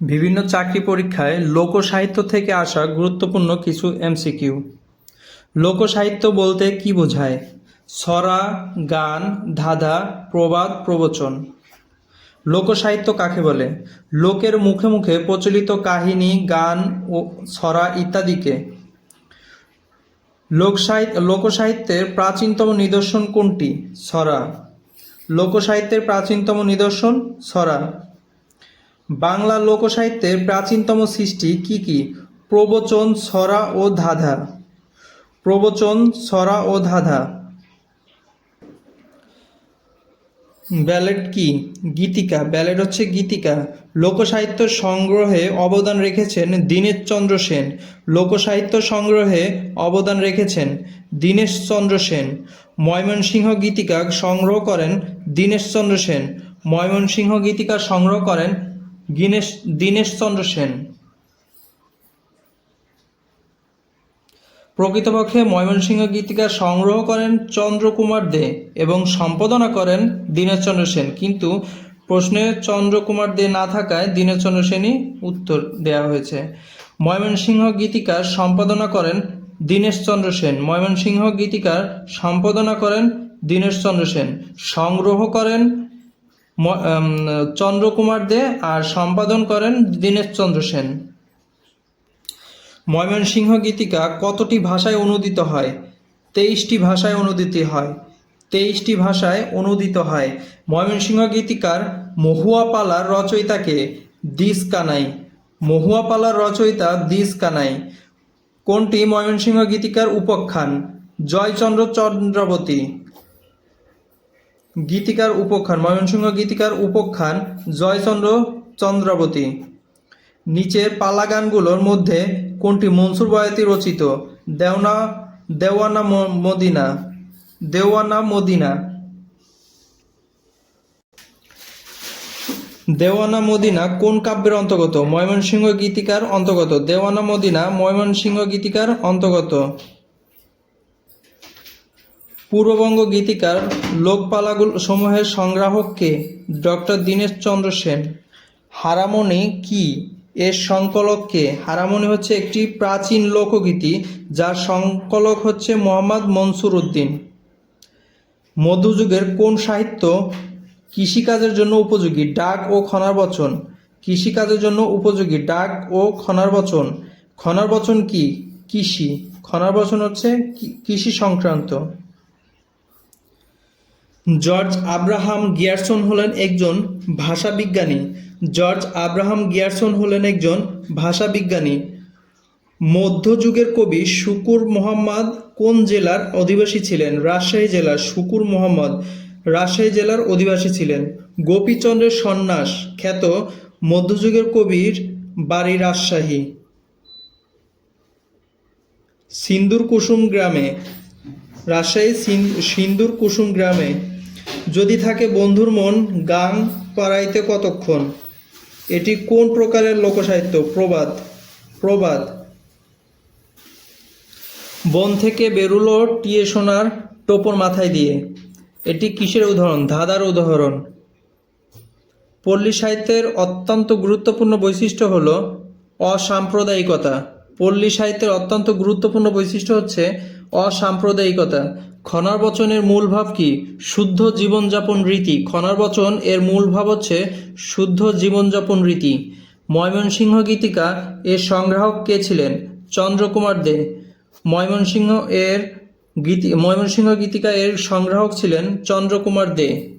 বিভিন্ন চাকরি পরীক্ষায় লোকসাহিত্য থেকে আসা গুরুত্বপূর্ণ কিছু এমসিকিউ। লোকসাহিত্য বলতে কি বোঝায়? ছড়া গান, ধাঁধা, প্রবাদ, প্রবচন। লোকসাহিত্য কাকে বলে? লোকের মুখে মুখে প্রচলিত কাহিনী, গান ও ছড়া ইত্যাদিকে। লোকসাহিত্য লোকসাহিত্যের প্রাচীনতম নিদর্শন কোনটি? ছড়া লোকসাহিত্যের প্রাচীনতম নিদর্শন ছড়া বাংলা লোকসাহিত্যের প্রাচীনতম সৃষ্টি কি কি? প্রবচন, সরা ও ধাঁধা। প্রবচন, সরা ও ধাঁধা। ব্যালেট কি? গীতিকা। ব্যালেট হচ্ছে গীতিকা। লোকসাহিত্য সংগ্রহে অবদান রেখেছেন দীনেশচন্দ্র সেন। লোকসাহিত্য সংগ্রহে অবদান রেখেছেন দীনেশচন্দ্র সেন। ময়মনসিংহ গীতিকা সংগ্রহ করেন দীনেশচন্দ্র সেন। ময়মনসিংহ গীতিকা সংগ্রহ করেন গিনেশ দীনেশচন্দ্র সেন। প্রকৃতপক্ষে ময়মনসিংহ গীতিকা সংগ্রহ করেন চন্দ্রকুমার দে এবং সম্পাদনা করেন দীনেশচন্দ্র সেন। কিন্তু প্রশ্নে চন্দ্রকুমার দে না থাকায় দীনেশচন্দ্র সেনই উত্তর দেওয়া হয়েছে। ময়মনসিংহ গীতিকার সম্পাদনা করেন দীনেশচন্দ্র সেন। ময়মনসিংহ গীতিকার সম্পাদনা করেন দীনেশচন্দ্র সেন। সংগ্রহ করেন চন্দ্রকুমার দে আর সম্পাদন করেন দীনেশচন্দ্র সেন। ময়মনসিংহ গীতিকা কতটি ভাষায় অনুদিত হয়? তেইশটি ভাষায় অনুদিত হয়। তেইশটি ভাষায় অনুদিত হয়। ময়মনসিংহ গীতিকার মহুয়া পালার রচয়িতাকে দিস কানাই। মহুয়াপালার রচয়িতা দিস কানাই। কোনটি ময়মনসিংহ গীতিকার উপখ্যান? জয়চন্দ্র চন্দ্রাবতী। গীতিকার উপখ্যান, ময়মনসিংহ গীতিকার উপখ্যান জয়চন্দ্র চন্দ্রাবতী। নিচের পালা গানগুলোর মধ্যে কোনটি মনসুর বয়াতি রচিত? দেওনা, দেওয়ানা মদিনা। দেওয়ানা মদিনা। দেওয়ানা, মদিনা কোন কাব্যের অন্তর্গত? ময়মনসিংহ গীতিকার অন্তর্গত। দেওয়ানা, মদিনা ময়মনসিংহ গীতিকার অন্তর্গত। পূর্ববঙ্গ গীতিকার লোকপালাগুলো সমূহের সংগ্রাহককে ডক্টর দীনেশ চন্দ্র সেন। হারামনি কি? এর সংকলককে। হারামনি হচ্ছে একটি প্রাচীন লোকগীতি যার সংকলক হচ্ছে মোহাম্মদ মনসুর উদ্দিন। মধ্যযুগের কোন সাহিত্য কৃষিকাজের জন্য উপযোগী? ডাক ও খনার বচন। কৃষিকাজের জন্য উপযোগী? ডাক ও খনার বচন। খনার বচন কি? কৃষি। খনার বচন হচ্ছে কৃষি সংক্রান্ত। জর্জ আব্রাহাম গিয়ারসন হলেন একজন ভাষাবিজ্ঞানী। জর্জ আব্রাহাম গিয়ারসন হলেন একজন ভাষাবিজ্ঞানী। মধ্যযুগের কবি শুকুর মোহাম্মদ কোন জেলার অধিবাসী ছিলেন? রাজশাহী জেলার শুকুর মোহাম্মদ রাজশাহী জেলার অধিবাসী ছিলেন। গোপীচন্দ্রের সন্ন্যাস খ্যাত মধ্যযুগের কবির বাড়ি রাজশাহী। সিন্দুর কুসুম গ্রামে। রাজশাহী সিন- সিন্দুর কুসুম গ্রামে যদি থাকে বন্ধুর মন গান পাড়াইতে কতক্ষণ? এটি কোন প্রকারের লোকসাহিত্য? প্রবাদ প্রবাদ। বন থেকে বেরুলো টিয়ে সোনার টোপর মাথায় দিয়ে। এটি কিসের উদাহরণ? ধাঁধার উদাহরণ। পল্লী সাহিত্যের অত্যন্ত গুরুত্বপূর্ণ বৈশিষ্ট্য হল অসাম্প্রদায়িকতা। পল্লী সাহিত্যের অত্যন্ত গুরুত্বপূর্ণ বৈশিষ্ট্য হচ্ছে অসাম্প্রদায়িকতা। খনার বচনের মূল ভাব কি? শুদ্ধ জীবনযাপন রীতি। খনার বচন এর মূল ভাব হচ্ছে শুদ্ধ জীবনযাপন রীতি। ময়মনসিংহ গীতিকা এর সংগ্রাহক কে ছিলেন? চন্দ্রকুমার দে। ময়মনসিংহ এর গীতি ময়মনসিংহ গীতিকা এর সংগ্রাহক ছিলেন চন্দ্রকুমার দে।